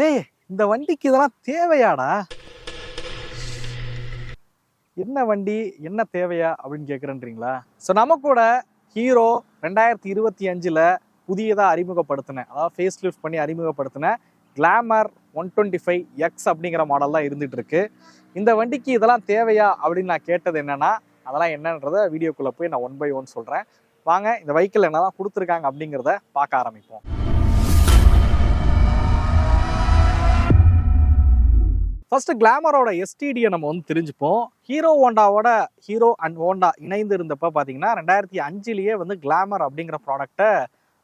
ஏய் இந்த வண்டிக்கு இதெல்லாம் தேவையாடா? என்ன வண்டி என்ன தேவையா அப்படின்னு கேட்குறேன்றீங்களா ஸோ நம்ம கூட ஹீரோ ரெண்டாயிரத்தி இருபத்தி அஞ்சில் புதியதாக அறிமுகப்படுத்தினேன் அதாவது ஃபேஸ் லிஃப்ட் பண்ணி அறிமுகப்படுத்தின glamour one twenty five X அப்படிங்கிற மாடல் தான் இருந்துட்டு இருக்கு இந்த வண்டிக்கு இதெல்லாம் தேவையா அப்படின்னு நான் கேட்டது என்னன்னா அதெல்லாம் என்னன்றத வீடியோக்குள்ளே போய் நான் ஒன் பை ஒன் சொல்கிறேன் வாங்க இந்த வெஹிக்கிள் என்னதான் கொடுத்துருக்காங்க அப்படிங்கிறத பார்க்க ஆரம்பிப்போம். ஃபர்ஸ்ட் கிளாமரோட எஸ்டிடியை நம்ம வந்து தெரிஞ்சுப்போம். ஹீரோ ஹோண்டாவோட ஹீரோ அண்ட் ஹோண்டா இணைந்து இருந்தப்ப பார்த்தீங்கன்னா ரெண்டாயிரத்தி அஞ்சுலேயே வந்து கிளாமர் அப்படிங்கிற ப்ராடக்ட்டை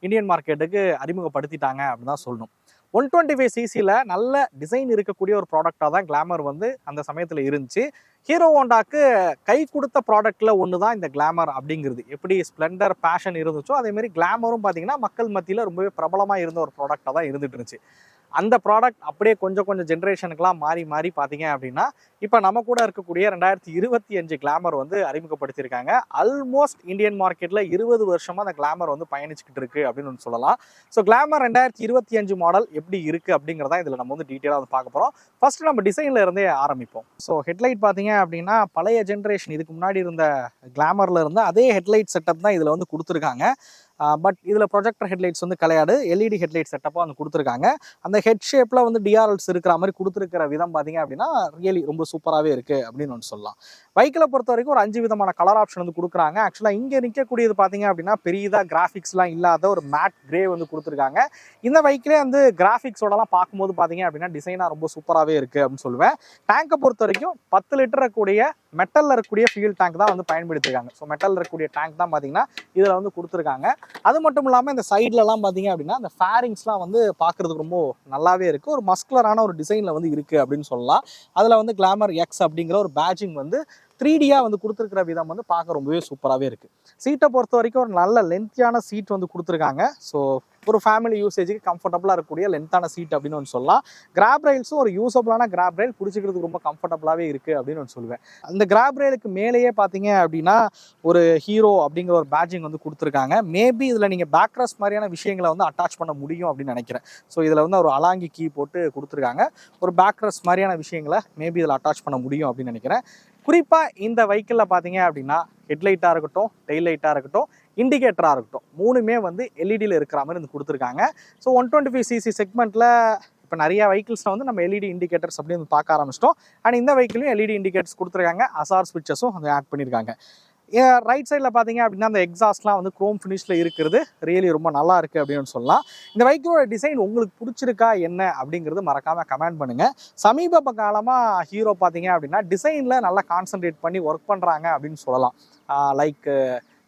இந்தியன் மார்க்கெட்டுக்கு அறிமுகப்படுத்திட்டாங்க அப்படின்னு தான் சொல்லணும். ஒன் டுவெண்ட்டி ஃபைவ் சிசியில் நல்ல டிசைன் இருக்கக்கூடிய ஒரு ப்ராடக்டாக தான் கிளாமர் வந்து அந்த சமயத்தில் இருந்துச்சு. ஹீரோ ஹோண்டாக்கு கை கொடுத்த ப்ராடக்டில் ஒன்று தான் இந்த கிளாமர் அப்படிங்கிறது. எப்படி ஸ்ப்ளெண்டர் பேஷன் இருந்துச்சோ அதேமாரி கிளாமரும் பார்த்தீங்கன்னா மக்கள் மத்தியில் ரொம்பவே பிரபலமாக இருந்த ஒரு ப்ராடக்டாக தான் இருந்துட்டு இருந்துச்சு. அந்த ப்ராடக்ட் அப்படியே கொஞ்சம் கொஞ்சம் ஜென்ரேஷனுக்குலாம் மாறி மாறி பார்த்தீங்க அப்படின்னா இப்போ நம்ம கூட இருக்கக்கூடிய ரெண்டாயிரத்தி இருபத்தி அஞ்சு கிளாமர் வந்து அறிமுகப்படுத்தியிருக்காங்க. ஆல்மோஸ்ட் இந்தியன் மார்க்கெட்டில் இருபது வருஷமாக அந்த கிளாமர் வந்து பயணிச்சுக்கிட்டு இருக்கு அப்படின்னு ஒன்று சொல்லலாம். ஸோ கிளாமர் ரெண்டாயிரத்தி இருபத்தி அஞ்சு மாடல் எப்படி இருக்குது அப்படிங்கிறதா இதில் நம்ம வந்து டீட்டெயிலாக வந்து பார்க்க போகிறோம் ஃபர்ஸ்ட் நம்ம டிசைனில் இருந்தே ஆரம்பிப்போம். ஸோ ஹெட்லைட் பார்த்தீங்க அப்படின்னா பழைய ஜென்ரேஷன் இதுக்கு முன்னாடி இருந்த கிளாமரில் இருந்த அதே ஹெட்லைட் செட்டப் தான் இதில் வந்து கொடுத்துருக்காங்க. பட் இதில் ப்ரொஜெக்டர் ஹெட்லைட்ஸ் வந்து கிடையாது எல்இடி ஹெட்லைட் செட்டப்பாக வந்து கொடுத்துருக்காங்க. அந்த ஹெட் ஷேப்பில் வந்து டிஆர்எல்ஸ் இருக்கிற மாதிரி கொடுத்துருக்கிற விதம் பார்த்தீங்க அப்படின்னா ரியலி ரொம்ப சூப்பராகவே இருக்குது அப்படின்னு ஒன்று சொல்லலாம். பைக்கில் பொறுத்த வரைக்கும் ஒரு அஞ்சு விதமான கலர் ஆப்ஷன் வந்து கொடுக்குறாங்க. ஆக்சுவலாக இங்கே நிற்கக்கூடியது பார்த்தீங்க அப்படின்னா பெரியதாக கிராஃபிக்ஸ்லாம் இல்லாத ஒரு மேட் கிரே வந்து கொடுத்துருக்காங்க. இந்த பைக்கிலே வந்து கிராஃபிக்ஸோடலாம் பார்க்கும்போது பார்த்தீங்க அப்படின்னா டிசைனாக ரொம்ப சூப்பராகவே இருக்குது அப்படின்னு சொல்லுவேன். டேங்கை பொறுத்த வரைக்கும் பத்து லிட்டர் கூடிய மெட்டலில் இருக்கக்கூடிய ஃபியூல் டேங்க் தான் வந்து பயன்படுத்திருக்காங்க. ஸோ மெட்டலில் இருக்கக்கூடிய டேங்க் தான் பார்த்தீங்கன்னா இதில் வந்து கொடுத்துருக்காங்க. அது மட்டும் இல்லாமல் இந்த சைட்லலாம் பார்த்தீங்க அப்படின்னா அந்த ஃபேரிங்ஸ்லாம் வந்து பார்க்குறதுக்கு ரொம்ப நல்லாவே இருக்குது ஒரு மஸ்குலரான ஒரு டிசைனில் வந்து இருக்குது அப்படின்னு சொல்லலாம். அதில் வந்து கிளாமர் எக்ஸ் அப்படிங்கிற ஒரு பேட்சிங் வந்து த்ரீ டியாக வந்து கொடுத்துருக்கிற விதம் வந்து பார்க்க ரொம்பவே சூப்பராகவே இருக்குது சீட்டை பொறுத்த வரைக்கும் ஒரு நல்ல லென்த்தியான சீட் வந்து கொடுத்துருக்காங்க. ஸோ ஒரு ஃபேமிலி யூசேஜுக்கு கம்ஃபர்டபுளாக இருக்கக்கூடிய லென்த்தான சீட் அப்படின்னு ஒன்று சொல்லலாம். கிராப் ரயில்ஸும் ஒரு யூஸபுளான கிராப் ரயில் பிடிச்சிக்கிறதுக்கு ரொம்ப கம்ஃபர்டபுளாகவே இருக்குது அப்படின்னு ஒன்று சொல்லுவேன். அந்த கிராப் ரயிலுக்கு மேலேயே பார்த்தீங்க அப்படின்னா ஒரு ஹீரோ அப்படிங்கிற ஒரு பேட்சிங் வந்து கொடுத்துருக்காங்க. மேபி இதில் நீங்கள் பேக்ரஸ் மாதிரியான விஷயங்களை வந்து அட்டாச் பண்ண முடியும் அப்படின்னு நினைக்கிறேன். ஸோ இதில் வந்து ஒரு அலாங்கி கீ போட்டு கொடுத்துருக்காங்க. ஒரு பேக்ரஸ் மாதிரியான விஷயங்களை மேபி இதில் அட்டாச் பண்ண முடியும் அப்படின்னு நினைக்கிறேன். குறிப்பாக இந்த வெஹிக்கிளில் பார்த்தீங்க அப்படின்னா ஹெட்லைட்டாக இருக்கட்டும் டெய்ல் லைட்டாக இருக்கட்டும் இண்டிகேட்டராக இருக்கட்டும் மூணுமே வந்து எல்இடியில் இருக்கிற மாதிரி வந்து கொடுத்துருக்காங்க. So one twenty five CC செக்மெண்ட்டில் இப்போ நிறைய வெஹிக்கிள்ஸில் வந்து நம்ம எல்இடி இண்டிகேட்டர்ஸ் அப்படின்னு வந்து பார்க்க ஆரம்பிச்சிட்டோம். அண்ட் இந்த வெஹிக்கிளையும் எல்இடி இண்டிகேட்டர்ஸ் கொடுத்துருக்காங்க. அசார் ஸ்விட்சஸும் வந்து ஆட் பண்ணியிருக்காங்க. ரைட் சைடில் பார்த்தீங்க அப்படின்னா அந்த எக்ஸாஸ்ட்லாம் வந்து க்ரோம் ஃபினிஷில் இருக்கிறது ரியலி ரொம்ப நல்லா இருக்குது அப்படின்னு சொல்லலாம். இந்த பைக்கோட டிசைன் உங்களுக்கு பிடிச்சிருக்கா என்ன அப்படிங்கிறது மறக்காமல் கமெண்ட் பண்ணுங்கள் சமீப காலமாக ஹீரோ பார்த்தீங்க அப்படின்னா டிசைனில் நல்லா கான்சென்ட்ரேட் பண்ணி ஒர்க் பண்ணுறாங்க அப்படின்னு சொல்லலாம். லைக்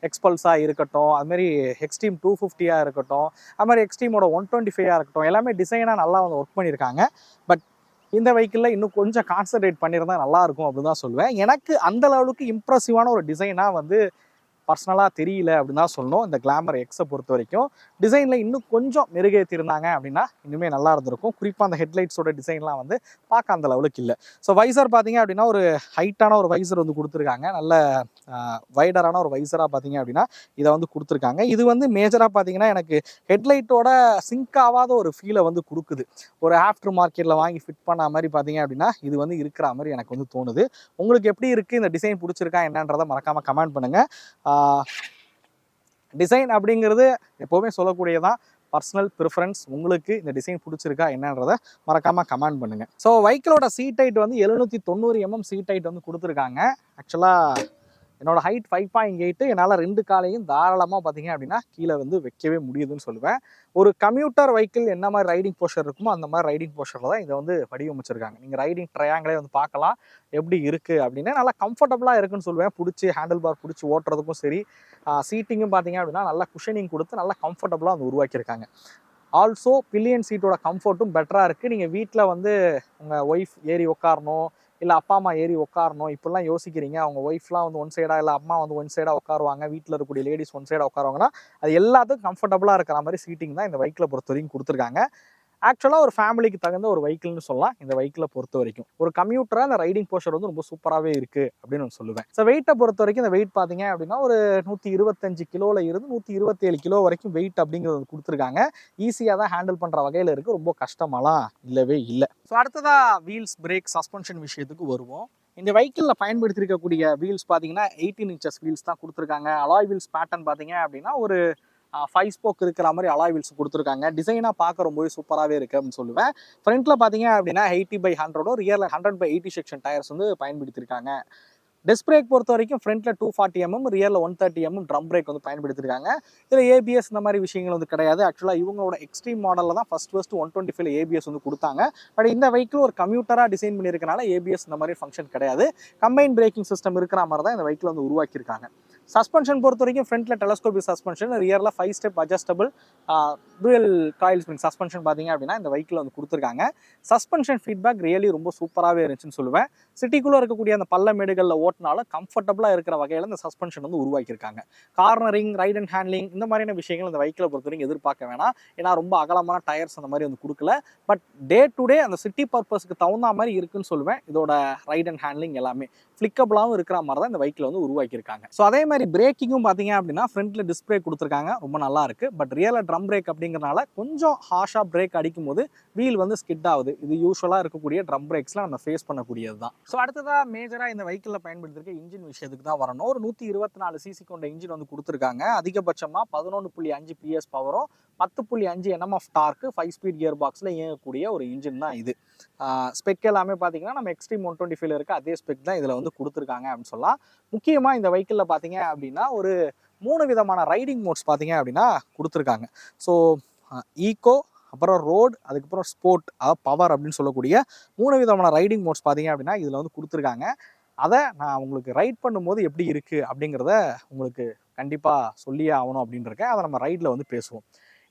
எக்ஸ்பல்ஸாக இருக்கட்டும் அதுமாரி எக்ஸ்ட்ரீம் டூ ஃபிஃப்டியாக இருக்கட்டும் அது மாதிரி எக்ஸ்ட்ரீமோட ஒன் டுவெண்ட்டி ஃபைவாக இருக்கட்டும் எல்லாமே டிசைனாக நல்லா வந்து ஒர்க் பண்ணியிருக்காங்க பட் இந்த வெஹிக்கிளில் இன்னும் கொஞ்சம் கான்சன்ட்ரேட் பண்ணியிருந்தா நல்லாயிருக்கும் அப்படின்னு தான் சொல்லுவேன். எனக்கு அந்த லெவலுக்கு இம்ப்ரெசிவான ஒரு டிசைனாக வந்து பர்சனலாக தெரியல அப்படின்னு தான் சொல்லணும். இந்த கிளாமர் எக்ஸை பொறுத்த வரைக்கும் டிசைனில் இன்னும் கொஞ்சம் மெருகேற்றிருந்தாங்க அப்படின்னா இன்னுமே நல்லா இருந்திருக்கும். குறிப்பாக அந்த ஹெட்லைட்ஸோட டிசைன்லாம் வந்து பார்க்க அந்த லெவலுக்கு இல்லை. ஸோ வைசர் பார்த்தீங்க அப்படின்னா ஒரு ஹைட்டான ஒரு வைசர் வந்து கொடுத்துருக்காங்க. நல்ல வைடரான ஒரு வைசராக பார்த்தீங்க அப்படின்னா இதை வந்து கொடுத்துருக்காங்க. இது வந்து மேஜராக பார்த்தீங்கன்னா எனக்கு ஹெட்லைட்டோட சிங்க் ஆகாத ஒரு ஃபீலை வந்து கொடுக்குது. ஒரு ஆஃப்டர் மார்க்கெட்டில் வாங்கி ஃபிட் பண்ண மாதிரி பார்த்தீங்க அப்படின்னா இது வந்து இருக்கிற மாதிரி எனக்கு வந்து தோணுது. உங்களுக்கு எப்படி இருக்குது இந்த டிசைன் பிடிச்சிருக்கா? என்னன்றதை மறக்காமல் கமெண்ட் பண்ணுங்கள் டிசைன் அப்படிங்கிறது எப்போவுமே சொல்லக்கூடியதான் பர்சனல் ப்ரிஃபரன்ஸ் உங்களுக்கு இந்த டிசைன் பிடிச்சிருக்கா என்னன்றதை மறக்காமல் கமெண்ட் பண்ணுங்கள் ஸோ வைக்கிளோட சீட் ஹைட் வந்து எழுநூற்றி தொண்ணூறு எம்எம் சீட் ஹைட் வந்து கொடுத்துருக்காங்க. ஆக்சுவலாக என்னோட ஹைட் ஃபைவ் பாயிண்ட் எயிட்டு என்னால் ரெண்டு காலையும் தாராளமாக பார்த்தீங்க அப்படின்னா கீழே வந்து வைக்கவே முடியுதுன்னு சொல்லுவேன். ஒரு கம்யூட்டர் வெஹிக்கிள் என்ன மாதிரி ரைடிங் போஸ்டர் இருக்குமோ அந்த மாதிரி ரைடிங் போஸ்டரில் தான் இதை வந்து வடிவமைச்சிருக்காங்க. நீங்கள் ரைடிங் ட்ரையாங்களே வந்து பார்க்கலாம் எப்படி இருக்குது அப்படின்னு. நல்லா கம்ஃபர்டபுளாக இருக்குன்னு சொல்லுவேன். பிடிச்சி ஹேண்டில் பார் பிடிச்சி ஓட்டுறதுக்கும் சரி. சீட்டிங்கும் பார்த்தீங்க அப்படின்னா நல்லா குஷனிங் கொடுத்து நல்லா கம்ஃபர்டபுளாக வந்து உருவாக்கியிருக்காங்க. ஆல்சோ பில்லியன் சீட்டோட கம்ஃபர்ட்டும் பெட்டராக இருக்குது நீங்கள் வீட்டில் வந்து உங்கள் ஒய்ஃப் ஏறி உட்காரணும் இல்லை அப்பா அம்மா ஏறி உட்காரணும் இப்படிலாம் யோசிக்கிறீங்க. அவங்க ஒய்ஃப்லாம் வந்து ஒன் சைடாக இல்லை அம்மா வந்து ஒன் சைடாக உட்காருவாங்க வீட்டில் இருக்கக்கூடிய லேடிஸ் ஒன் சைடாக உட்காருவாங்கன்னா அது எல்லாத்துக்கும் கம்ஃபர்டபுளாக இருக்கிற மாதிரி சீட்டிங் தான் இந்த பைக்கில் பொறுத்த வரைக்கும் கொடுத்துருக்காங்க. ஆக்சுவலாக ஒரு ஃபேமிலிக்கு தகுந்த ஒரு வெஹிக்கிள்னு சொல்லலாம். இந்த வெஹிக்கிளை பொறுத்த வரைக்கும். ஒரு கம்யூட்டராக அந்த ரைடிங் போஸ்டர் வந்து ரொம்ப சூப்பராகவே இருக்குது அப்படின்னு நான் சொல்லுவேன். ஸோ வெயிட்டை பொறுத்த வரைக்கும் இந்த வெயிட் பார்த்தீங்க அப்படின்னா ஒரு நூற்றி இருபத்தஞ்சு கிலோவில் இருந்து நூற்றி இருபத்தேழு கிலோ வரைக்கும் வெயிட் அப்படிங்கிறது கொடுத்துருக்காங்க. ஈஸியாக தான் ஹேண்டில் பண்ணுற வகையில் இருக்குது ரொம்ப கஷ்டமாலாம் இல்லவே இல்லை. ஸோ அடுத்ததாக வீல்ஸ் பிரேக் சஸ்பென்ஷன் விஷயத்துக்கு வருவோம். இந்த வெஹிக்கிளில் பயன்படுத்தியிருக்கக்கூடிய வீல்ஸ் பார்த்தீங்கன்னா எயிட்டீன் இன்ச்சஸ் வீல்ஸ் தான் கொடுத்துருக்காங்க. அலாய் வீல்ஸ் பேட்டர்ன் பார்த்தீங்க அப்படின்னா ஒரு ஃபைவ் ஸ்போக் இருக்கிற மாதிரி அலாய் வீல்ஸ் கொடுத்துருக்காங்க. டிசைனாக பார்க்க ரொம்பவே சூப்பராகவே இருக்குது அப்படின்னு சொல்லுவேன். ஃப்ரண்ட்டில் பார்த்தீங்க அப்படின்னா எயிட்டி பை ஹண்ட்ரடோ ரியரில் hundred by eighty section tyres வந்து பயன்படுத்தியிருக்காங்க. டெஸ்க் பிரேக் பொறுத்த வரைக்கும் ஃப்ரண்ட்டில் டூ ஃபார்ட்டி எம்எம் ரியரில் one thirty MM drum brake வந்து பயன்படுத்திருக்காங்க இதில் ஏபிஎஸ் இந்த மாதிரி விஷயங்கள் வந்து கிடையாது. ஆக்சுவலாக இவங்களோட எக்ஸ்ட்ரீம் மாடலில் தான் first first one twenty five ABS வந்து கொடுத்தாங்க. பட் இந்த வெஹிக்கிள் ஒரு கம்ப்யூட்டராக டிசைன் பண்ணியிருக்கனால ஏபிஎஸ் இந்த மாதிரி ஃபங்க்ஷன் கிடையாது. கம்பைன் பிரேக்கிங் சிஸ்டம் இருக்கிற மாதிரி தான் இந்த வெஹிக்கிள் வந்து உருவாக்கியிருக்காங்க. சஸ்பென்ஷன் பொறுத்த வரைக்கும் ஃப்ரண்ட்டில் telescopic suspension ரியரில் five step adjustable dual coil spring suspension பார்த்தீங்க அப்படின்னா இந்த வெஹிக்கிள் வந்து கொடுத்துருக்காங்க. சஸ்பென்ஷன் ஃபீட்பேக் ரியலி ரொம்ப சூப்பராகவே இருந்துச்சுன்னு சொல்லுவேன். சிட்டிக்குள்ளே இருக்கக்கூடிய அந்த பள்ள மேடுகளில் ஓட்டினாலும் கம்ஃபர்டபுளாக இருக்கிற வகையில் இந்த சஸ்பென்ஷன் வந்து உருவாக்கியிருக்காங்க. கார்னரிங் ரைட் அண்ட் ஹேண்ட்லிங் இந்த மாதிரியான விஷயங்கள் இந்த வெஹிக்கிளை பொறுத்த வரைக்கும் எதிர்பார்க்க வேணாம். ஏன்னா ரொம்ப அகலமான டயர்ஸ் அந்த மாதிரி வந்து கொடுக்கல. பட் டே டு டே அந்த சிட்டி பர்பஸ்க்கு தகுந்த மாதிரி இருக்குன்னு சொல்லுவேன். இதோட ரைட் அண்ட் ஹேண்ட்லிங் எல்லாமே ஃப்ளிக்கபிளாகவும் இருக்கிற மாதிரி தான் இந்த வெஹிக்கிள் வந்து உருவாக்கியிருக்காங்க. ஸோ அதே மாதிரி பிரேக்கிங்கும் பார்த்தீங்க அப்படின்னா ஃப்ரண்ட்டில் டிஸ்பிளே கொடுத்துருக்காங்க. ரொம்ப நல்லா இருக்குது பட் ரியலாக ட்ரம் பிரேக் அப்படிங்கிறனால கொஞ்சம் ஹாஷாக பிரேக் அடிக்கும் போது வீல் வந்து ஸ்கிட் ஆகுது. இது யூஸ்வலாக இருக்கக்கூடிய ட்ரம் பிரேக்ஸ்லாம் நம்ம ஃபேஸ் பண்ணக்கூடியது தான் ஸோ அடுத்ததாக மேஜராக இந்த வெஹிக்கிளில் பயன்படுத்திருக்க இன்ஜின் விஷயத்துக்கு தான் வரணும். ஒரு நூற்றி இருபத்தி நாலு சிசி கொண்ட இன்ஜின் வந்து கொடுத்துருக்காங்க. அதிகபட்சமாக பதினொன்று புள்ளி அஞ்சு பிஎஸ் பவரும் பத்து புள்ளி அஞ்சு NM of torque five speed gear பாக்ஸில் இயங்கக்கூடிய ஒரு இன்ஜின் தான் இது. ஸ்பெக் எல்லாமே பார்த்தீங்கன்னா நம்ம எக்ஸ்ட்ரீம் ஒன் டுவெண்ட்டி ஃபைவ்ல இருக்க அதே ஸ்பெக் தான் இதில் வந்து கொடுத்துருக்காங்க அப்படின்னு சொல்லலாம். முக்கியமாக இந்த வெஹிக்கிளில் பார்த்தீங்க அப்படின்னா ஒரு மூணு விதமான ரைடிங் மோட்ஸ் பார்த்தீங்க அப்படின்னா கொடுத்துருக்காங்க. ஸோ ஈகோ அப்புறம் ரோடு அதுக்கப்புறம் ஸ்போர்ட் அதாவது பவர் அப்படின்னு சொல்லக்கூடிய மூணு விதமான ரைடிங் மோட்ஸ் பார்த்தீங்க அப்படின்னா இதில் வந்து கொடுத்துருக்காங்க. அதை நான் உங்களுக்கு ரைட் பண்ணும்போது எப்படி இருக்குது அப்படிங்கிறத உங்களுக்கு கண்டிப்பாக சொல்லியே ஆகணும் அப்படின்னு இருக்கேன். அதை நம்ம ரைடில் வந்து பேசுவோம்.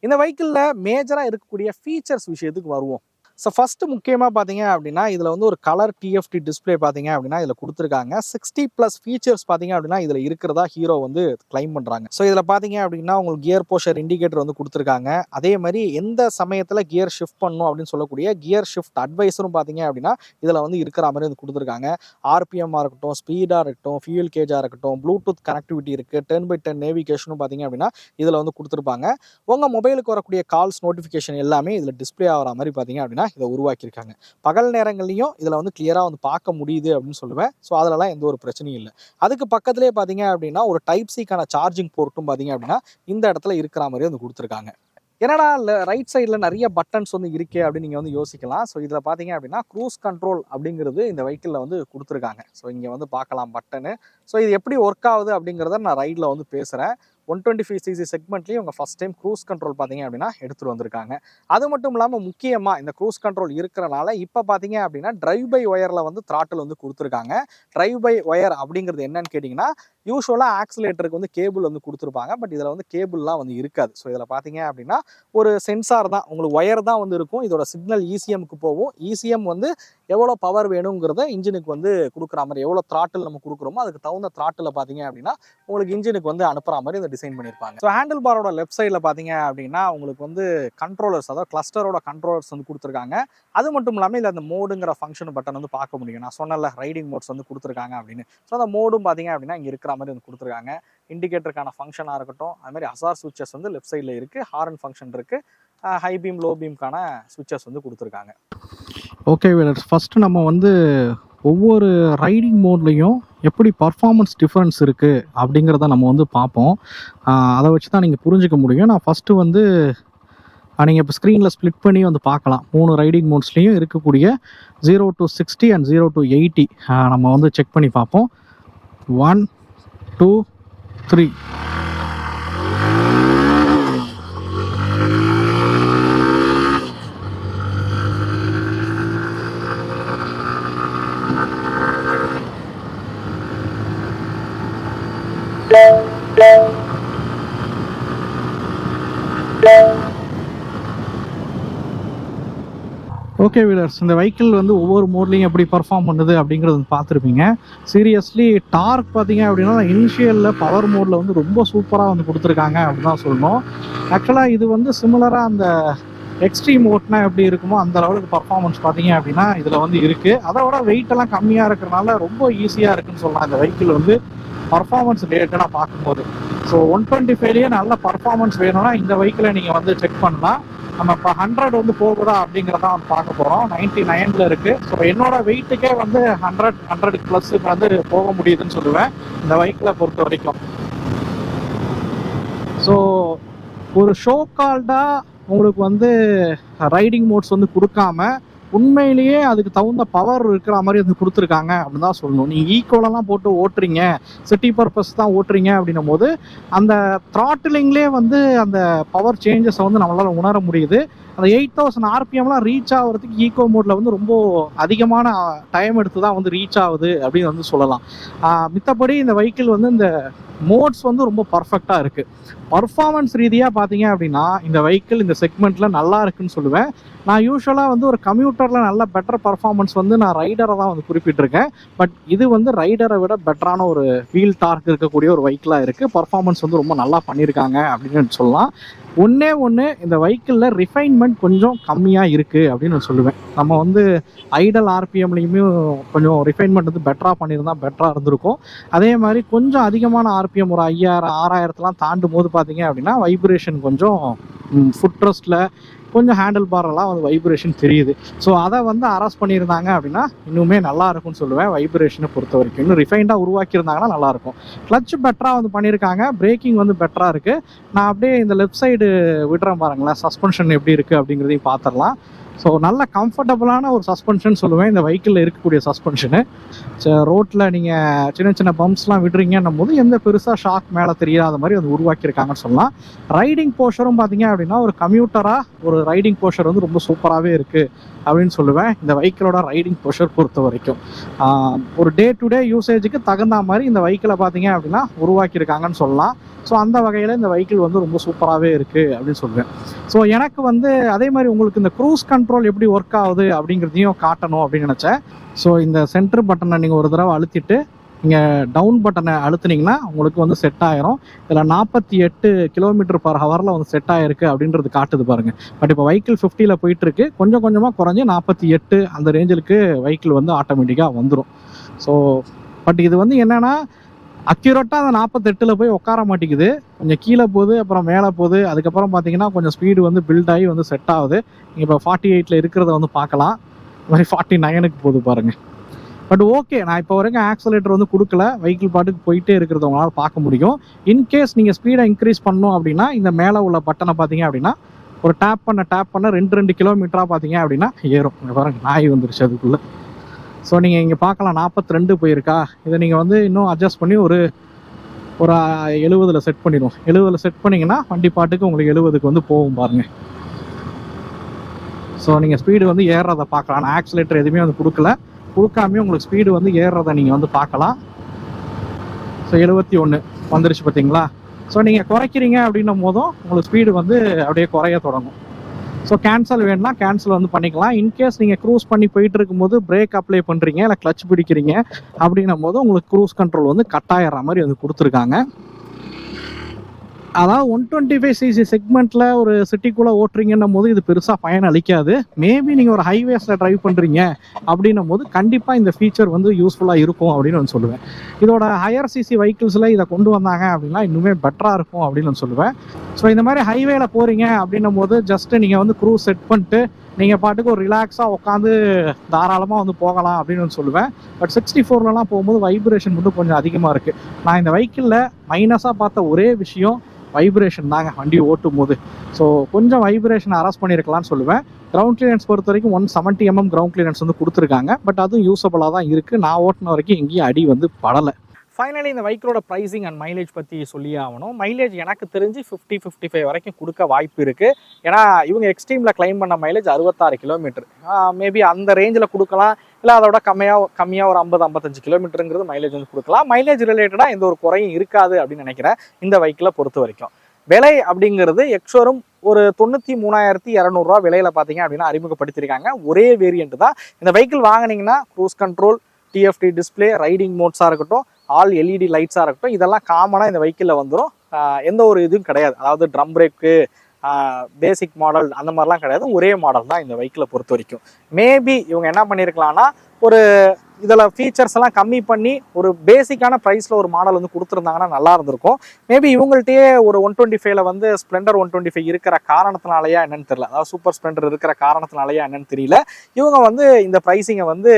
இந்த வெஹிக்கிளில் மேஜராக இருக்கக்கூடிய ஃபீச்சர்ஸ் விஷயத்துக்கு வருவோம். ஸோ ஃபஸ்ட்டு முக்கியமாக பார்த்தீங்க அப்படின்னா இதில் வந்து ஒரு கலர் டிஎஃப்டி டிஸ்பிளே பார்த்தீங்க அப்படின்னா இதில் கொடுத்துருக்காங்க. சிக்ஸ்டி ப்ளஸ் ஃபீச்சர்ஸ் பார்த்தீங்க அப்படின்னா இதில் இருக்கிறதா ஹீரோ வந்து கிளைம் பண்ணுறாங்க ஸோ இதில் பார்த்தீங்க அப்படின்னா உங்களுக்கு கியர் போஷர் இண்டிகேட்டர் வந்து கொடுத்துருக்காங்க. அதே மாதிரி எந்த சமயத்தில் கியர் ஷிஃப்ட் பண்ணணும் அப்படின்னு சொல்லக்கூடிய கியர் ஷிஃப்ட் அட்வைஸரும் பார்த்தீங்க அப்படின்னா இதில் வந்து இருக்கிற மாதிரி வந்து கொடுத்துருக்காங்க. ஆர்பிஎம்மாக இருக்கட்டும் ஸ்பீடாக இருக்கட்டும் ஃபியூல் கேஜாக இருக்கட்டும் ப்ளூடூத் கனெக்டிவிட்டி இருக்குது டென் பை டென் நேவிகேஷனும் பார்த்தீங்க அப்படின்னா இதில் வந்து கொடுத்துருப்பாங்க. உங்கள் மொபைலுக்கு வரக்கூடிய கால்ஸ் நோட்டிஃபிகேஷன் எல்லாமே இதில் டிஸ்ப்ளே ஆகிற மாதிரி பார்த்தீங்க அப்படின்னா இதை உருவாக்கியிருக்காங்க. பகல் நேரங்கள்லையும் இதில் வந்து கிளியராக வந்து பார்க்க முடியுது அப்படின்னு சொல்லுவேன். ஸோ அதிலலாம் எந்த ஒரு பிரச்சனையும் இல்லை. அதுக்கு பக்கத்துலேயே பார்த்தீங்க அப்படின்னா ஒரு டைப் சிக்கான சார்ஜிங் போர்ட்டும் பார்த்தீங்க அப்படின்னா இந்த இடத்துல இருக்கிற மாதிரி வந்து கொடுத்துருக்காங்க. என்னடா இல்லை ரைட் சைடில் நிறைய பட்டன்ஸ் வந்து இருக்கே அப்படின்னு நீங்கள் வந்து யோசிக்கலாம். ஸோ இதில் பார்த்தீங்க அப்படின்னா க்ரூஸ் கண்ட்ரோல் அப்படிங்கிறது இந்த வெஹிக்கிளில் வந்து கொடுத்துருக்காங்க. ஸோ இங்கே வந்து பார்க்கலாம் பட்டனு ஸோ இது எப்படி ஒர்க் ஆகுது அப்படிங்கிறத நான் ரைடில் வந்து பேசுகிறேன் ஒன் டுவெண்ட்டி ஃபைவ் சிசி செக்மெண்ட்லேயும் இவங்க ஃபஸ்ட் டைம் க்ரூஸ் கண்ட்ரோல் பார்த்தீங்க அப்படின்னா எடுத்துகிட்டு வந்திருக்காங்க. அது மட்டும் இல்லாமல் முக்கியமாக இந்த க்ரூஸ் கண்ட்ரோல் இருக்கிறனால இப்போ பார்த்தீங்க அப்படின்னா ட்ரைவ் பை ஒயரில் வந்து த்ராட்டில் வந்து கொடுத்துருக்காங்க. ட்ரைவ் பை ஒயர் அப்படிங்கிறது என்னன்னு கேட்டிங்கன்னா யூஸ்வலாக ஆக்சிலேட்டருக்கு வந்து கேபிள் வந்து கொடுத்துருப்பாங்க. பட் இதில் வந்து கேபிள்லாம் வந்து இருக்காது. ஸோ இதில் பார்த்தீங்க அப்படின்னா ஒரு சென்சார் தான் உங்களுக்கு ஒயர் தான் வந்து இருக்கும். இதோட சிக்னல் இசிஎம்க்கு போகும். இசிஎம் வந்து எவ்வளோ பவர் வேணுங்கிறத இன்ஜினுக்கு வந்து கொடுக்குற மாதிரி எவ்வளோ த்ராட்டில் நம்ம கொடுக்குறோமோ அதுக்கு தகுந்த த்ராட்டில் பார்த்தீங்க அப்படின்னா உங்களுக்கு இன்ஜினுக்கு வந்து அனுப்புகிற மாதிரி இதை டிசைன் பண்ணியிருப்பாங்க. ஸோ ஹேண்டில் பாரோட லெஃப்ட் சைடில் பார்த்தீங்க அப்படின்னா உங்களுக்கு வந்து கண்ட்ரோலர்ஸ் அதாவது கிளஸ்டரோட கண்ட்ரோலர்ஸ் வந்து கொடுத்துருக்காங்க. அது மட்டும் இல்லாமல் இல்லை அந்த மோடுங்கிற ஃபங்க்ஷன் பட்டன் வந்து பார்க்க முடியும். நான் சொன்னல ரைடிங் மோட்ஸ் வந்து கொடுத்துருக்காங்க அப்படின்னு. ஸோ அந்த மோடும் பார்த்தீங்க அப்படின்னா இங்கே இருக்கிற மாதிரி வந்து கொடுத்துருக்காங்க. இண்டிகேட்டருக்கான ஃபங்க்ஷனாக இருக்கட்டும் அது மாதிரி அசார் சுவிச்சஸ் வந்து லெஃப்ட் சைடில் இருக்குது ஹாரன் ஃபங்க்ஷன் இருக்குது ஹை பீம் லோ பீம்க்கான சுவிச்சஸ் வந்து கொடுத்துருக்காங்க. ஓகே வீலர்ஸ் ஃபஸ்ட்டு நம்ம வந்து ஒவ்வொரு ரைடிங் மோட்லேயும் எப்படி பர்ஃபார்மன்ஸ் டிஃப்ரென்ஸ் இருக்குது அப்படிங்கிறத நம்ம வந்து பார்ப்போம். அதை வச்சு தான் நீங்கள் புரிஞ்சுக்க முடியும். நான் ஃபஸ்ட்டு வந்து நீங்கள் இப்போ ஸ்க்ரீனில் ஸ்ப்ளிட் பண்ணி வந்து பார்க்கலாம். மூணு ரைடிங் மோட்ஸ்லேயும் இருக்கக்கூடிய zero to sixty and zero to eighty நம்ம வந்து செக் பண்ணி பார்ப்போம். One two three okay wheelers இந்த வெஹிக்கிள் வந்து ஒவ்வொரு மோட்லையும் எப்படி பர்ஃபார்ம் பண்ணுது அப்படிங்கிறது வந்து பார்த்துருப்பீங்க. சீரியஸ்லி டார்க் பார்த்தீங்க அப்படின்னா இனிஷியலில் பவர் மோடில் வந்து ரொம்ப சூப்பராக வந்து கொடுத்துருக்காங்க அப்படின்னு தான் சொல்லணும். ஆக்சுவலாக இது வந்து சிமிலராக அந்த எக்ஸ்ட்ரீம் ஓட்டினா எப்படி இருக்குமோ அந்த லெவலுக்கு பர்ஃபார்மன்ஸ் பார்த்தீங்க அப்படின்னா இதில் வந்து இருக்குது அதோட வெயிட் எல்லாம் கம்மியாக இருக்கிறனால ரொம்ப ஈஸியாக இருக்குன்னு சொல்லலாம். இந்த வெஹிக்கிள் வந்து பர்ஃபார்மன்ஸ் ரிலேட்டடாக பார்க்கும்போது. ஸோ ஒன் டுவெண்ட்டி ஃபைவ்லேயே நல்ல பர்ஃபார்மன்ஸ் வேணும்னா இந்த வெஹிக்கிளை நீங்கள் வந்து செக் பண்ணலாம். நம்ம இப்போ ஹண்ட்ரட் வந்து போகுதா அப்படிங்கிறத வந்து பார்க்க போகிறோம் நைன்டி நைனில் இருக்குது ஸோ என்னோட வெயிட்டுக்கே வந்து ஹண்ட்ரட் ஹண்ட்ரட் ப்ளஸ்ஸுக்கு வந்து போக முடியுதுன்னு சொல்லுவேன். இந்த வெஹிக்கிளை பொறுத்த வரைக்கும். ஸோ ஒரு ஷோ கால்டாக உங்களுக்கு வந்து ரைடிங் மோட்ஸ் வந்து கொடுக்காம உண்மையிலேயே அதுக்கு தகுந்த பவர் இருக்கிற மாதிரி வந்து கொடுத்துருக்காங்க அப்படின்னு தான் சொல்லணும். நீங்கள் ஈக்குவலெல்லாம் போட்டு ஓட்டுறீங்க சிட்டி பர்பஸ் தான் ஓட்டுறீங்க அப்படின்னும் போது அந்த த்ராட்டிலிங்லேயே வந்து அந்த பவர் சேஞ்சஸை வந்து நம்மளால் உணர முடியுது. அந்த எயிட் தௌசண்ட் ஆர்பிஎம்லாம் ரீச் ஆகிறதுக்கு ஈகோ மோடில் வந்து ரொம்ப அதிகமான டைம் எடுத்து தான் வந்து ரீச் ஆகுது அப்படின்னு வந்து சொல்லலாம். மித்தபடி இந்த வெஹிக்கிள் வந்து இந்த மோட்ஸ் வந்து ரொம்ப பர்ஃபெக்டாக இருக்குது பர்ஃபார்மன்ஸ் ரீதியாக பார்த்தீங்க அப்படின்னா இந்த வெஹிக்கிள் இந்த செக்மெண்ட்டில் நல்லா இருக்குன்னு சொல்லுவேன். நான் யூஸ்வலாக வந்து ஒரு கம்ப்யூட்டரில் நல்ல பெட்டர் பர்ஃபார்மன்ஸ் வந்து நான் ரைடரை தான் வந்து குறிப்பிட்டிருக்கேன். பட் இது வந்து ரைடரை விட பெட்டரான ஒரு வீல் டார்க் இருக்கக்கூடிய ஒரு வெஹிக்கிளாக இருக்குது பர்ஃபார்மன்ஸ் வந்து ரொம்ப நல்லா பண்ணியிருக்காங்க அப்படின்னு சொல்லலாம். ஒன்றே ஒன்று இந்த வெஹிக்கிளில் ரிஃபைன்மெண்ட் கொஞ்சம் கம்மியாக இருக்குது அப்படின்னு நான் சொல்லுவேன். நம்ம வந்து ஐடல் ஆர்பிஎம்லேயுமே கொஞ்சம் ரிஃபைன்மெண்ட் வந்து பெட்டராக பண்ணியிருந்தால் பெட்டராக இருந்திருக்கும். அதே மாதிரி கொஞ்சம் அதிகமான ஆர்பிஎம் ஒரு ஐயாயிரம் ஆறாயிரத்தெலாம் தாண்டும் போது பார்த்தீங்க அப்படின்னா வைப்ரேஷன் கொஞ்சம் ஃபுட் ட்ரஸ்ட்டில் கொஞ்சம் ஹேண்டில் பாரெல்லாம் வந்து வைப்ரேஷன் தெரியுது. ஸோ அதை வந்து அரெஸ்ட் பண்ணியிருந்தாங்க அப்படின்னா இன்னுமே நல்லா இருக்கும்னு சொல்லுவேன். வைப்ரேஷனை பொறுத்த வரைக்கும். இன்னும் ரிஃபைண்டாக உருவாக்கியிருந்தாங்கன்னா நல்லாயிருக்கும் கிளச் பெட்டராக வந்து பண்ணியிருக்காங்க. பிரேக்கிங் வந்து பெட்டராக இருக்குது நான் அப்படியே இந்த லெஃப்ட் சைடு விடுறேன் பாருங்களேன். சஸ்பென்ஷன் எப்படி இருக்குது அப்படிங்கிறதையும் பார்த்துடலாம். ஸோ நல்ல கம்ஃபர்டபுளான ஒரு சஸ்பென்ஷன் சொல்லுவேன். இந்த வெஹிக்கிளில் இருக்கக்கூடிய சஸ்பென்ஷனு ரோட்டில் நீங்கள் சின்ன சின்ன பம்ப்ஸ்லாம் விடுறீங்கன்னும் போது எந்த பெருசாக ஷாக் மேலே தெரியாத மாதிரி அது உருவாக்கியிருக்காங்கன்னு சொல்லலாம். ரைடிங் போஷரும் பார்த்தீங்க அப்படின்னா ஒரு கம்யூட்டராக ஒரு ரைடிங் போஷர் வந்து ரொம்ப சூப்பராகவே இருக்குது அப்படின்னு சொல்லுவேன். இந்த வெஹிக்கிளோட ரைடிங் போஷர் பொறுத்த வரைக்கும். ஒரு டே டு டே யூசேஜுக்கு தகுந்த மாதிரி இந்த வெஹிக்கிளை பார்த்தீங்க அப்படின்னா உருவாக்கியிருக்காங்கன்னு சொல்லலாம். ஸோ அந்த வகையில் இந்த வெஹிக்கிள் வந்து ரொம்ப சூப்பராகவே இருக்குது அப்படின்னு சொல்லுவேன். ஸோ எனக்கு வந்து அதே மாதிரி உங்களுக்கு இந்த க்ரூஸ் கண்ட்ரோல் எப்படி ஒர்க் ஆகுது அப்படிங்கிறதையும் காட்டணும் அப்படின்னு நினச்சேன். ஸோ இந்த சென்டர் பட்டனை நீங்கள் ஒரு தடவை அழுத்திட்டு நீங்கள் டவுன் பட்டனை அழுத்துனீங்கன்னா உங்களுக்கு வந்து செட் ஆயிரும். இதில் நாற்பத்தி எட்டு கிலோமீட்டர் பர் ஹவரில் வந்து செட் ஆயிருக்கு அப்படின்றது காட்டுது பாருங்க. பட் இப்போ வெஹிக்கிள் ஃபிஃப்டியில் போயிட்டு இருக்கு கொஞ்சம் கொஞ்சமாக குறைஞ்சி நாற்பத்தி எட்டு அந்த ரேஞ்சிலுக்கு வெஹிக்கிள் வந்து ஆட்டோமேட்டிக்காக வந்துடும் ஸோ பட் இது வந்து என்னென்னா அக்யூரேட்டாக அந்த நாற்பத்தெட்டில் போய் உட்கார மாட்டேங்குது. கொஞ்சம் கீழே போகுது அப்புறம் மேலே போகுது. அதுக்கப்புறம் பார்த்தீங்கன்னா கொஞ்சம் ஸ்பீடு வந்து பில்ட் ஆகி வந்து செட் ஆகுது. நீங்கள் இப்போ ஃபார்ட்டி எயிட்டில் இருக்கிறத வந்து பார்க்கலாம். இந்த மாதிரி ஃபார்ட்டி நைனுக்கு போகுது பாருங்கள் பட் ஓகே நான் இப்போ வரைக்கும் ஆக்சலேட்டர் வந்து கொடுக்கல. வெஹிக்கிள் பாட்டுக்கு போயிட்டே இருக்கிறத உங்களால் பார்க்க முடியும். இன்கேஸ் நீங்கள் ஸ்பீடை இன்க்ரீஸ் பண்ணணும் அப்படின்னா இந்த மேலே உள்ள பட்டனை பார்த்தீங்க அப்படின்னா ஒரு டேப் பண்ண டேப் பண்ண ரெண்டு ரெண்டு கிலோமீட்டராக பார்த்தீங்க அப்படின்னா ஏறும். பாருங்கள் நாய் வந்துருச்சு அதுக்குள்ளே. ஸோ நீங்கள் இங்கே பார்க்கலாம் நாற்பத்தி ரெண்டு போயிருக்கா? இதை நீங்கள் வந்து இன்னும் அட்ஜஸ்ட் பண்ணி ஒரு ஒரு எழுபதில் செட் பண்ணிடுவோம். எழுபதில் செட் பண்ணிங்கன்னா வண்டி பாட்டுக்கு உங்களுக்கு எழுபதுக்கு வந்து போகும் பாருங்கள் ஸோ நீங்கள் ஸ்பீடு வந்து ஏறுறதை பார்க்கலாம். நான் ஆக்சிலேட்டர் எதுவுமே வந்து கொடுக்கல. கொடுக்காமே உங்களுக்கு ஸ்பீடு வந்து ஏறுறதை நீங்கள் வந்து பார்க்கலாம். ஸோ எழுபத்தி ஒன்று வந்துருச்சு பார்த்தீங்களா ஸோ நீங்கள் குறைக்கிறீங்க அப்படின்னும் போதும் உங்களுக்கு ஸ்பீடு வந்து அப்படியே குறைய தொடங்கும். ஸோ கேன்சல் வேணும்னா கேன்சல் வந்து பண்ணிக்கலாம். இன்கேஸ் நீங்கள் க்ரூஸ் பண்ணி போயிட்டு இருக்கும்போது பிரேக் அப்ளை பண்ணுறீங்க இல்லை கிளச் பிடிக்கிறீங்க அப்படின்னும் போது உங்களுக்கு க்ரூஸ் கண்ட்ரோல் வந்து கட் மாதிரி வந்து கொடுத்துருக்காங்க. அதாவது ஒன் டுவெண்ட்டி ஃபைவ் சிசி செக்மெண்ட்ல ஒரு சிட்டிக்குள்ளே ஓட்டுறீங்கன்னும் போது இது பெருசாக பயன் அளிக்காது. மேபி நீங்கள் ஒரு ஹைவேஸில் ட்ரைவ் பண்ணுறீங்க அப்படின்னும் போது கண்டிப்பாக இந்த ஃபீச்சர் வந்து யூஸ்ஃபுல்லாக இருக்கும் அப்படின்னு நான் சொல்லுவேன். இதோட ஹையர் சிசி வெஹிக்கிள்ஸில் இதை கொண்டு வந்தாங்க அப்படின்னா இன்னுமே பெட்டராக இருக்கும் அப்படின்னு நான் சொல்லுவேன். ஸோ இந்த மாதிரி ஹைவேல போகிறீங்க அப்படின்னும் போது ஜஸ்ட்டு நீங்கள் வந்து க்ரூ செட் பண்ணிட்டு நீங்கள் பாட்டுக்கு ஒரு ரிலாக்ஸாக உட்காந்து தாராளமாக வந்து போகலாம் அப்படின்னு சொல்லுவேன். பட் சிக்ஸ்டி ஃபோர்லலாம் போகும்போது வைப்ரேஷன் மட்டும் கொஞ்சம் அதிகமாக இருக்குது நான் இந்த வெஹிக்கிளில் மைனஸாக பார்த்த ஒரே விஷயம் வைப்ரேஷன் தாங்க வண்டி ஓட்டும் போது ஸோ கொஞ்சம் வைப்ரேஷன் அரெஸ்ட் பண்ணியிருக்கலாம்னு சொல்லுவேன். கிரவுண்ட் கிளியரன்ஸ் பொறுத்த வரைக்கும் one seventy MM ground clearance வந்து கொடுத்துருக்காங்க. பட் அதுவும் யூஸபிளாக தான் இருக்குது நான் ஓட்டின வரைக்கும் எங்கேயும் அடி வந்து படலை. ஃபைனலி இந்த பைக்கோட ப்ரைஸிங் அண்ட் மைலேஜ் பற்றி சொல்லி ஆகணும். மைலேஜ் எனக்கு தெரிஞ்சு ஃபிஃப்டி ஃபிஃப்டி ஃபைவ் வரைக்கும் கொடுக்க வாய்ப்பு இருக்குது ஏன்னா இவங்க எக்ஸ்ட்ரீமில் கிளைம் பண்ண மைலேஜ் அறுபத்தாறு கிலோமீட்டர் மேபி அந்த ரேஞ்சில் கொடுக்கலாம். இல்லை அதோட கம்மியாக கம்மியாக ஒரு ஐம்பது ஐம்பத்தஞ்சு கிலோமீட்டருங்கிறது மைலேஜ் வந்து கொடுக்கலாம். மைலேஜ் ரிலேட்டடாக எந்த ஒரு குறையும் இருக்காது அப்படின்னு நினைக்கிறேன் இந்த பைக்கில் பொறுத்த வரைக்கும். விலை அப்படிங்கிறது எக்ஸோரும் ஒரு தொண்ணூற்றி மூணாயிரத்தி இரநூறுவா விலையில் பார்த்தீங்க அப்படின்னா அறிமுகப்படுத்தியிருக்காங்க. ஒரே வேரியண்ட் தான். இந்த வெஹிக்கிள் வாங்குனீங்கன்னா cruise control TFT display riding மோட்ஸாக இருக்கட்டும் ஆல் எல்இடி லைட்ஸாக இருக்கட்டும் இதெல்லாம் காமனாக இந்த வெஹிக்கிளில் வந்துடும் எந்த ஒரு இதுவும் கிடையாது. அதாவது ட்ரம் பிரேக்கு பேசிக் மாடல் அந்த மாதிரிலாம் கிடையாது. ஒரே மாடல் தான் இந்த வெஹிக்கிளை பொறுத்த வரைக்கும். மேபி இவங்க என்ன பண்ணியிருக்கலாம்னா ஒரு இதில் ஃபீச்சர்ஸ் எல்லாம் கம்மி பண்ணி ஒரு பேசிக்கான ப்ரைஸில் ஒரு மாடல் வந்து கொடுத்துருந்தாங்கன்னா நல்லா இருந்திருக்கும். மேபி இவங்கள்ட்டயே ஒரு ஒன் டுவெண்ட்டி ஃபைவ்ல வந்து ஸ்ப்ளெண்டர் ஒன் டுவெண்ட்டி ஃபைவ் இருக்கிற காரணத்தினாலயா என்னன்னு தெரியல. அதாவது சூப்பர் ஸ்ப்ளெண்டர் இருக்கிற காரணத்தினாலயா என்னன்னு தெரியல. இவங்க வந்து இந்த ப்ரைஸிங்கை வந்து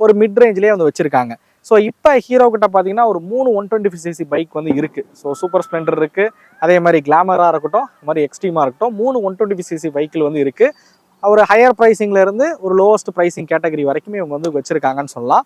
ஒரு மிட் ரேஞ்சிலே வந்து வச்சுருக்காங்க. ஸோ இப்போ ஹீரோ கிட்ட பார்த்தீங்கன்னா ஒரு மூணு one twenty five CC bike வந்து இருக்கு. ஸோ சூப்பர் ஸ்ப்ளெண்டர் இருக்கு. அதே மாதிரி கிளாமராக இருக்கட்டும் அது மாதிரி எக்ஸ்ட்ரீமாக இருக்கட்டும் மூணு ஒன் டுவெண்ட்டி ஃபைவ் சிசி பைக்கில் வந்து இருக்கு. ஒரு ஹையர் ப்ரைஸிங்ல இருந்து ஒரு லோவஸ்ட் ப்ரைசிங் கேட்டகரி வரைக்குமே இவங்க வந்து வச்சிருக்காங்கன்னு சொல்லலாம்.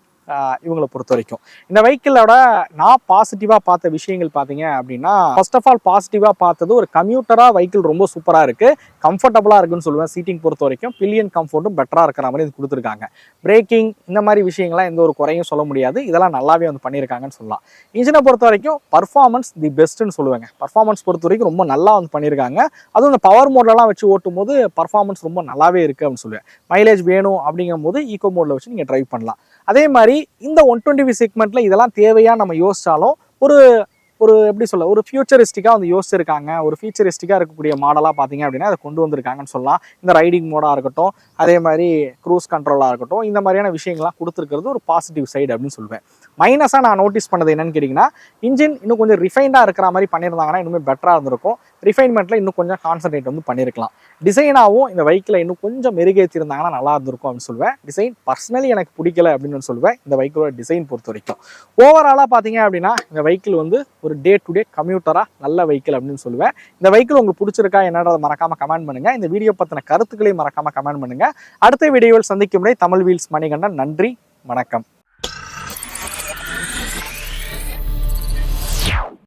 இவங்களை பொறுத்த வரைக்கும் இந்த வெஹிக்கிளோட நான் பாசிட்டிவாக பார்த்த விஷயங்கள் பார்த்தீங்க அப்படின்னா ஃபர்ஸ்ட் ஆஃப் ஆல் பாசிட்டிவாக பார்த்தது ஒரு கம்யூட்டராக வெஹிக்கிள் ரொம்ப சூப்பராக இருக்கு. கம்ஃபர்டபுளாக இருக்குன்னு சொல்லுவேன் சீட்டிங் பொறுத்த வரைக்கும் பில்லியன் கம்ஃபர்ட்டும் பெட்டராக இருக்கிற மாதிரி இது கொடுத்துருக்காங்க. பிரேக்கிங் இந்த மாதிரி விஷயங்கள்லாம் எந்த ஒரு குறையும் சொல்ல முடியாது. இதெல்லாம் நல்லாவே வந்து பண்ணியிருக்காங்கன்னு சொல்லலாம். இன்ஜினை பொறுத்த வரைக்கும் பர்ஃபார்மன்ஸ் தி பெஸ்ட்டுன்னு சொல்லுவாங்க. பர்ஃபார்மன்ஸ் பொறுத்த வரைக்கும் ரொம்ப நல்லா வந்து பண்ணியிருக்காங்க. அதுவும் இந்த பவர் மோட்லலாம் வச்சு ஓட்டும் போது பர்ஃபார்மன்ஸ் ரொம்ப நல்லாவே இருக்கு அப்படின்னு சொல்லுவேன். மைலேஜ் வேணும் அப்படிங்கும் போது ஈகோ மோட்ல வச்சு நீங்கள் ட்ரைவ் பண்ணலாம். அதே மாதிரி இந்த ஒன் டுவெண்ட்டி ஃபைவ் செக்மெண்ட்டில் இதெல்லாம் தேவையாக நம்ம யோசித்தாலும் ஒரு ஒரு எப்படி சொல்ல ஒரு ஃபியூச்சரிஸ்டிக்காக வந்து யோசிச்சிருக்காங்க. ஒரு ஃபியூச்சரிஸ்டிக்காக இருக்கக்கூடிய மாடலாக பார்த்தீங்க அப்படின்னா அதை கொண்டு வந்திருக்காங்கன்னு சொல்லலாம். இந்த ரைடிங் மோடாக இருக்கட்டும் அதே மாதிரி க்ரூஸ் கண்ட்ரோலாக இருக்கட்டும் இந்த மாதிரியான விஷயங்கள்லாம் கொடுத்துருக்கிறது ஒரு பாசிட்டிவ் சைடு அப்படின்னு சொல்லுவேன் மைனஸாக நான் நோட்டீஸ் பண்ணது என்னன்னு கேட்டிங்கன்னா இன்ஜின் இன்னும் கொஞ்சம் ரிஃபைண்டாக இருக்கிற மாதிரி பண்ணியிருந்தாங்கன்னா இன்னுமே பெட்டராக இருந்திருக்கும். ரிஃபைன்மெண்ட்டில் இன்னும் கொஞ்சம் கான்சன்ட்ரேட் வந்து பண்ணியிருக்கலாம். டிசைனாகவும் இந்த வெஹிக்கிளை இன்னும் கொஞ்சம் மெருகேற்றிருந்தாங்கன்னா நல்லா இருந்திருக்கும் அப்படின்னு சொல்லுவேன். டிசைன் பர்சனலி எனக்கு பிடிக்கல அப்படின்னு சொல்லுவேன். இந்த வெஹிக்கிளோட டிசைன் பொறுத்த வரைக்கும். ஓவராலாக பார்த்தீங்க அப்படின்னா இந்த வெஹிக்கிள் வந்து ஒரு டே டு டே கம்யூட்டராக நல்ல வெஹிக்கிள் அப்படின்னு சொல்லுவேன். இந்த வெஹிக்கிள் உங்களுக்கு பிடிச்சிருக்கா என்னன்றதை மறக்காம கமெண்ட் பண்ணுங்க. இந்த வீடியோ பற்றின கருத்துக்களையும் மறக்காம கமெண்ட் பண்ணுங்க. அடுத்த வீடியோவில் சந்திக்கும் முறை தமிழ் வீல்ஸ் மணிகண்டன் நன்றி வணக்கம்.